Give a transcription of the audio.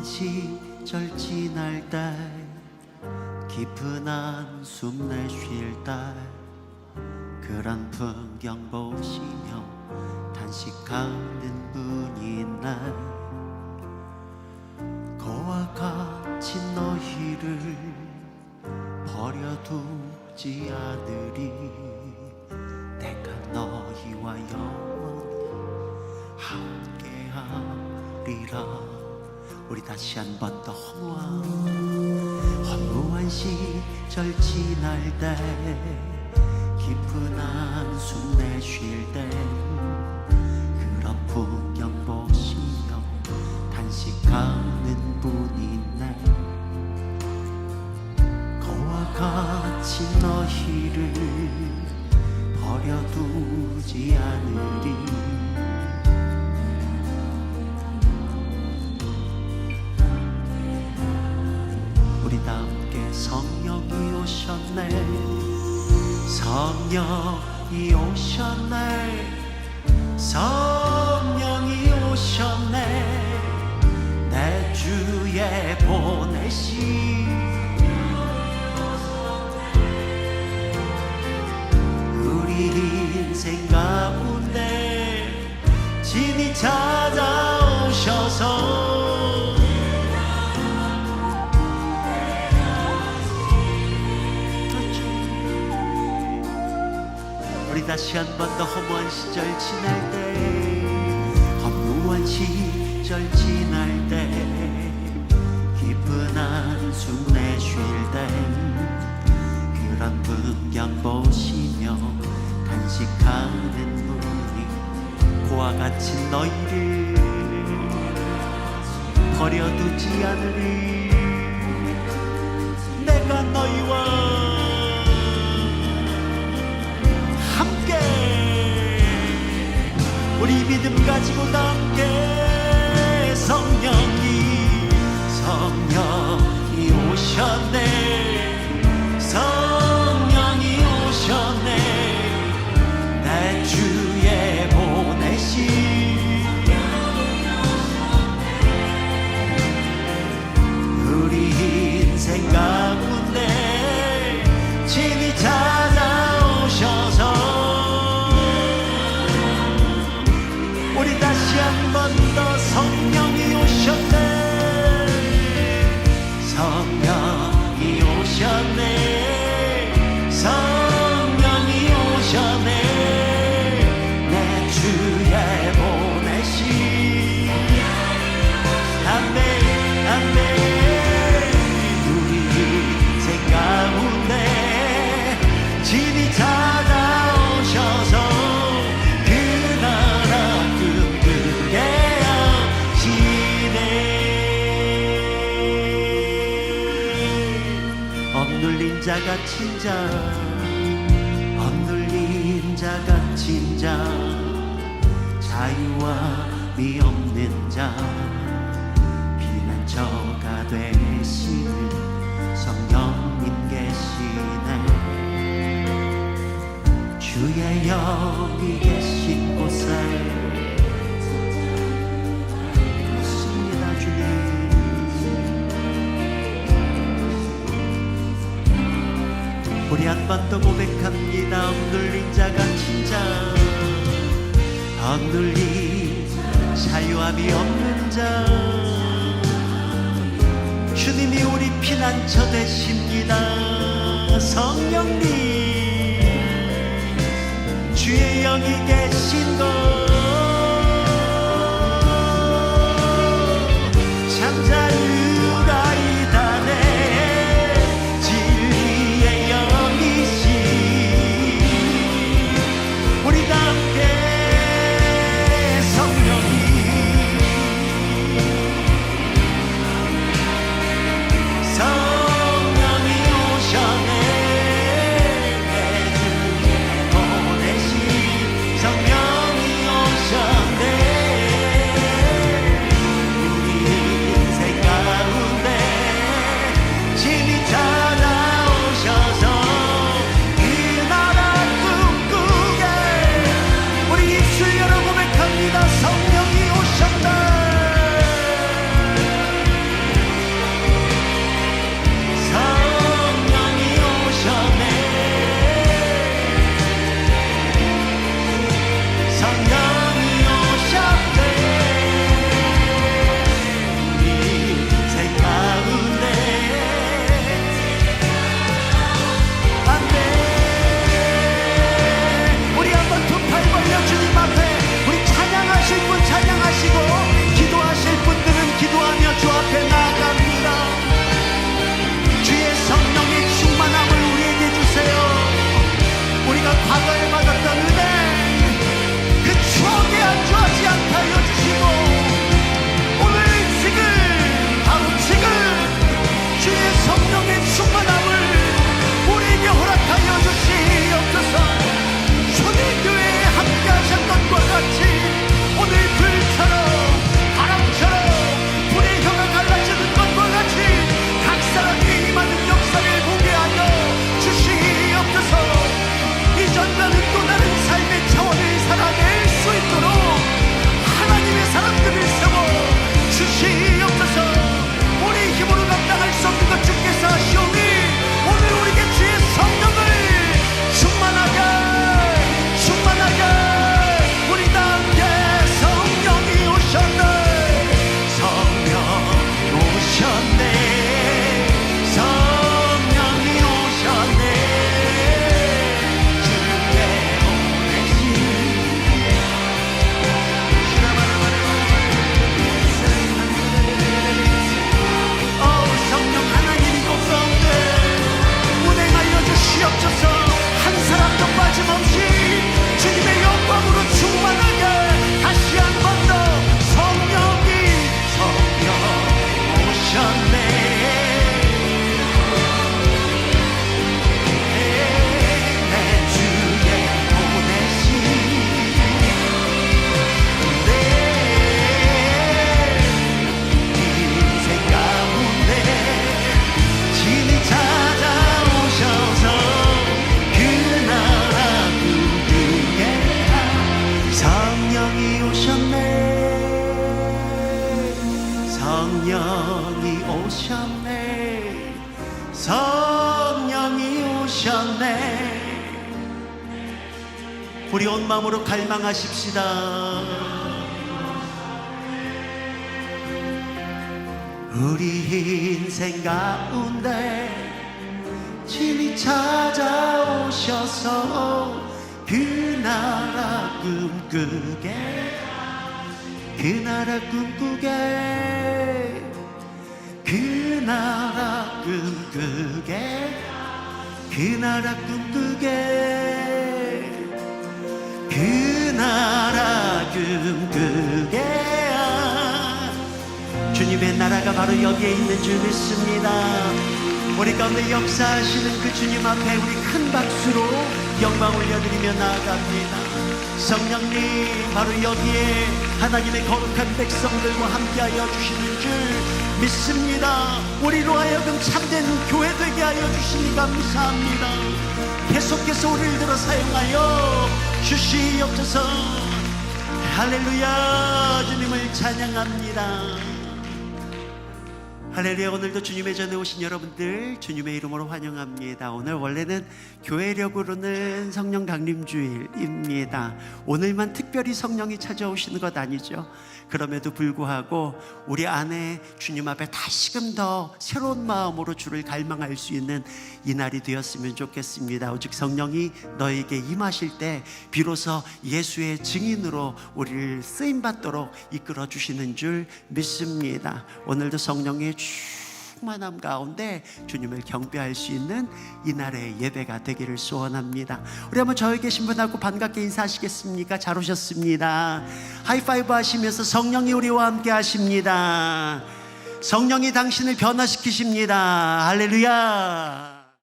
허무한 시절 지날 때 깊은 한숨 내쉴 때 그런 풍경 보시며 단식하는 분이 날 거와 같이 너희를 버려두지 않으리. 내가 너희와 영원히 함께하리라 우리 다시 한 번 더 허무한 허무한 시절 지날 때 깊은 한숨 내쉴 때 그런 풍경 보시며 단식하는 분이 날 거와 같이 너희를 다시 한 번 더 허무한 시절 지날 때 허무한 시절 지날 때 깊은 한숨 내쉴 때 그런 풍경 보시며 단식하는 분이 고와 같이 너희를 버려두지 않으리 가지고 다함 한 자 갇힌 자. 억눌린 자 갇힌 자. 자유와 미 없는 자. 피난처가 되시는 성령님 계시네. 주의 영이 계 번 더 고백합니다. 억눌린 자 갇힌 자 억눌린 자유함이 없는 자. 주님이 우리 피난처 되십니다. 성령님 주의 영이 계신 성령이 오셨네. 성령이 오셨네. 우리 온 마음으로 갈망하십시다. 우리 인생 가운데 진이 찾아오셔서 그 나라 꿈꾸게 그 나라 꿈꾸게 그 나라 꿈꾸게 그 나라 꿈꾸게 그 나라 꿈꾸게. 주님의 나라가 바로 여기에 있는 줄 믿습니다 우리 가운데 역사하시는 그 주님 앞에 우리 큰 박수로 영광 올려드리며 나아갑니다. 성령님 바로 여기에 하나님의 거룩한 백성들과 함께하여 주시는 줄 믿습니다. 우리로 하여금 참된 교회 되게 하여 주시니 감사합니다. 계속해서 우리를 들어 사용하여 주시옵소서. 할렐루야 주님을 찬양합니다 할렐루야 오늘도 주님의 전에 오신 여러분들 주님의 이름으로 환영합니다. 오늘 원래는 교회력으로는 성령 강림주일입니다. 오늘만 특별히 성령이 찾아오시는 것 아니죠? 그럼에도 불구하고 우리 안에 주님 앞에 다시금 더 새로운 마음으로 주를 갈망할 수 있는 이 날이 되었으면 좋겠습니다. 오직 성령이 너에게 임하실 때 비로소 예수의 증인으로 우리를 쓰임받도록 이끌어 주시는 줄 믿습니다. 오늘도 성령의 충만함 가운데 주님을 경배할 수 있는 이날의 예배가 되기를 소원합니다. 우리 한번 저기 계신 분하고 반갑게 인사하시겠습니까? 잘 오셨습니다. 하이파이브 하시면서 성령이 우리와 함께 하십니다. 성령이 당신을 변화시키십니다. 할렐루야.